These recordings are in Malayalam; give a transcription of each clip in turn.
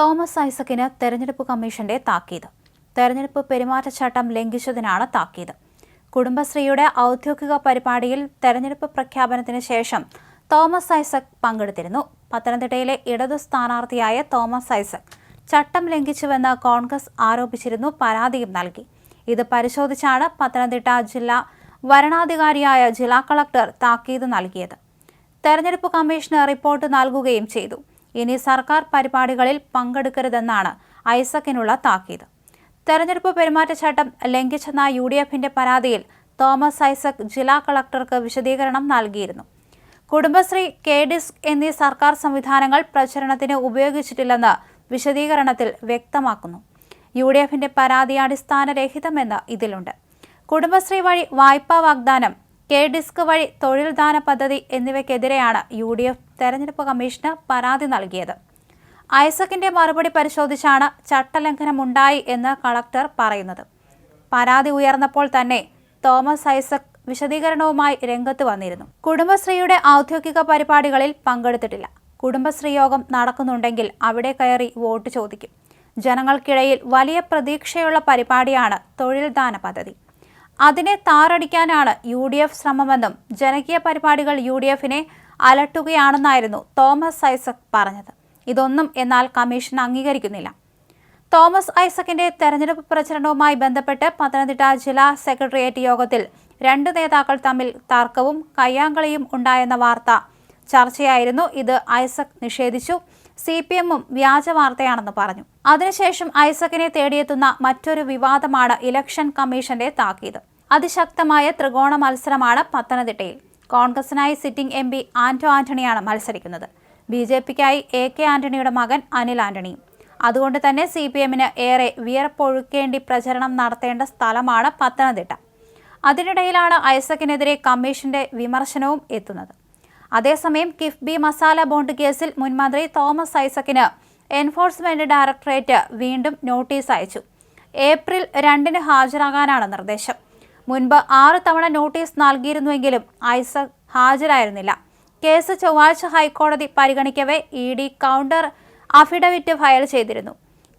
തോമസ് ഐസക്കിന് തെരഞ്ഞെടുപ്പ് കമ്മീഷന്റെ താക്കീത്. തെരഞ്ഞെടുപ്പ് പെരുമാറ്റച്ചട്ടം ലംഘിച്ചതിനാണ് താക്കീത്. കുടുംബശ്രീയുടെ ഔദ്യോഗിക പരിപാടിയിൽ തെരഞ്ഞെടുപ്പ് പ്രഖ്യാപനത്തിന് ശേഷം തോമസ് ഐസക് പങ്കെടുത്തിരുന്നു. പത്തനംതിട്ടയിലെ ഇടതു സ്ഥാനാർത്ഥിയായ തോമസ് ഐസക് ചട്ടം ലംഘിച്ചുവെന്ന് കോൺഗ്രസ് ആരോപിച്ചിരുന്നു പരാതിയും നൽകി. ഇത് പരിശോധിച്ചാണ് പത്തനംതിട്ട ജില്ലാ വരണാധികാരിയായ ജില്ലാ കളക്ടർ താക്കീത് നൽകിയത്. തെരഞ്ഞെടുപ്പ് കമ്മീഷന് റിപ്പോർട്ട് നൽകുകയും ചെയ്തു. ഇനി സർക്കാർ പരിപാടികളിൽ പങ്കെടുക്കരുതെന്നാണ് ഐസക്കിനുള്ള താക്കീത്. തെരഞ്ഞെടുപ്പ് പെരുമാറ്റച്ചട്ടം ലംഘിച്ചെന്ന യു ഡി എഫിന്റെ പരാതിയിൽ തോമസ് ഐസക് ജില്ലാ കളക്ടർക്ക് വിശദീകരണം നൽകിയിരുന്നു. കുടുംബശ്രീ കെ ഡിസ്ക് എന്നീ സർക്കാർ സംവിധാനങ്ങൾ പ്രചരണത്തിന് ഉപയോഗിച്ചിട്ടില്ലെന്ന് വിശദീകരണത്തിൽ വ്യക്തമാക്കുന്നു. യു ഡി എഫിന്റെ പരാതി അടിസ്ഥാനരഹിതമെന്ന് ഇതിലുണ്ട്. കുടുംബശ്രീ വഴി വായ്പാ വാഗ്ദാനം കെ ഡിസ്ക് വഴി തൊഴിൽദാന പദ്ധതി എന്നിവയ്ക്കെതിരെയാണ് യു ഡി എഫ് തെരഞ്ഞെടുപ്പ് കമ്മീഷന് പരാതി നൽകിയത്. ഐസക്കിന്റെ മറുപടി പരിശോധിച്ചാണ് ചട്ടലംഘനമുണ്ടായി എന്ന് കളക്ടർ പറയുന്നത്. പരാതി ഉയർന്നപ്പോൾ തന്നെ തോമസ് ഐസക് വിശദീകരണവുമായി രംഗത്ത് വന്നിരുന്നു. കുടുംബശ്രീയുടെ ഔദ്യോഗിക പരിപാടികളിൽ പങ്കെടുത്തിട്ടില്ല. കുടുംബശ്രീ യോഗം നടക്കുന്നുണ്ടെങ്കിൽ അവിടെ കയറി വോട്ട് ചോദിക്കും. ജനങ്ങൾക്കിടയിൽ വലിയ പ്രതീക്ഷയുള്ള പരിപാടിയാണ് തൊഴിൽദാന പദ്ധതി. അതിനെ താറടിക്കാനാണ് യു ഡി എഫ് ശ്രമമെന്നും ജനകീയ പരിപാടികൾ യു ഡി എഫിനെ അലട്ടുകയാണെന്നായിരുന്നു തോമസ് ഐസക് പറഞ്ഞത്. ഇതൊന്നും എന്നാൽ കമ്മീഷൻ അംഗീകരിക്കുന്നില്ല. തോമസ് ഐസക്കിന്റെ തെരഞ്ഞെടുപ്പ് പ്രചരണവുമായി ബന്ധപ്പെട്ട് പത്തനംതിട്ട ജില്ലാ സെക്രട്ടേറിയറ്റ് യോഗത്തിൽ രണ്ട് നേതാക്കൾ തമ്മിൽ തർക്കവും കയ്യാങ്കളിയും ഉണ്ടായെന്ന വാർത്ത ചർച്ചയായിരുന്നു. ഇത് ഐസക് നിഷേധിച്ചു. സി പി എമ്മും വ്യാജ വാർത്തയാണെന്ന് പറഞ്ഞു. അതിനുശേഷം ഐസക്കിനെ തേടിയെത്തുന്ന മറ്റൊരു വിവാദമാണ് ഇലക്ഷൻ കമ്മീഷന്റെ താക്കീത്. അതിശക്തമായ ത്രികോണ മത്സരമാണ് പത്തനംതിട്ടയിൽ. കോൺഗ്രസിനായി സിറ്റിംഗ് എം പി ആന്റോ ആന്റണിയാണ് മത്സരിക്കുന്നത്. ബി ജെ പിക്കായി എ കെ ആന്റണിയുടെ മകൻ അനിൽ ആന്റണിയും. അതുകൊണ്ട് തന്നെ സി പി എമ്മിന് ഏറെ വിയർപ്പൊഴുക്കേണ്ടി പ്രചരണം നടത്തേണ്ട സ്ഥലമാണ് പത്തനംതിട്ട. അതിനിടയിലാണ് ഐസക്കിനെതിരെ കമ്മീഷന്റെ വിമർശനവും എത്തുന്നത്. അതേസമയം കിഫ്ബി മസാല ബോണ്ട് കേസിൽ മുൻമന്ത്രി തോമസ് ഐസക്കിന് എൻഫോഴ്സ്മെന്റ് ഡയറക്ടറേറ്റ് വീണ്ടും നോട്ടീസ് അയച്ചു. ഏപ്രിൽ രണ്ടിന് ഹാജരാകാനാണ് നിർദ്ദേശം. മുൻപ് ആറ് തവണ നോട്ടീസ് നൽകിയിരുന്നുവെങ്കിലും ഐസക് ഹാജരായിരുന്നില്ല. കേസ് ചൊവ്വാഴ്ച ഹൈക്കോടതി പരിഗണിക്കവേ E D counter affidavit file ചെയ്തിരുന്നു.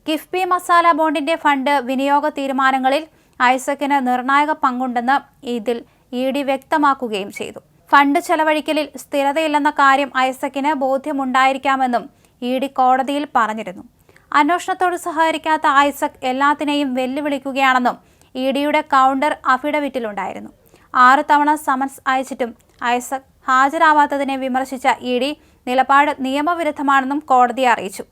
കിഫ്ബി മസാല ബോണ്ടിന്റെ ഫണ്ട് വിനിയോഗ തീരുമാനങ്ങളിൽ ഐസക്കിന് നിർണായക പങ്കുണ്ടെന്ന് ഇതിൽ ഇ ഡി വ്യക്തമാക്കുകയും ചെയ്തു. ഫണ്ട് ചെലവഴിക്കലിൽ സ്ഥിരതയില്ലെന്ന കാര്യം ഐസക്കിന് ബോധ്യമുണ്ടായിരിക്കാമെന്നും ഇ ഡി കോടതിയിൽ പറഞ്ഞിരുന്നു. അന്വേഷണത്തോട് സഹകരിക്കാത്ത ഐസക് എല്ലാത്തിനെയും വെല്ലുവിളിക്കുകയാണെന്നും ഇ ഡിയുടെ കൗണ്ടർ അഫിഡവിറ്റിലുണ്ടായിരുന്നു. ആറ് തവണ സമൻസ് അയച്ചിട്ടും ഐസക് ഹാജരാവാത്തതിനെ വിമർശിച്ച ഇ ഡി നിലപാട് നിയമവിരുദ്ധമാണെന്നും കോടതിയെ അറിയിച്ചു.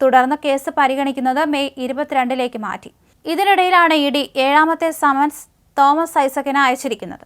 തുടർന്ന് കേസ് പരിഗണിക്കുന്നത് മെയ് ഇരുപത്തിരണ്ടിലേക്ക് മാറ്റി. ഇതിനിടയിലാണ് ഇ ഡി ഏഴാമത്തെ സമൻസ് തോമസ് ഐസക്കിന് അയച്ചിരിക്കുന്നത്.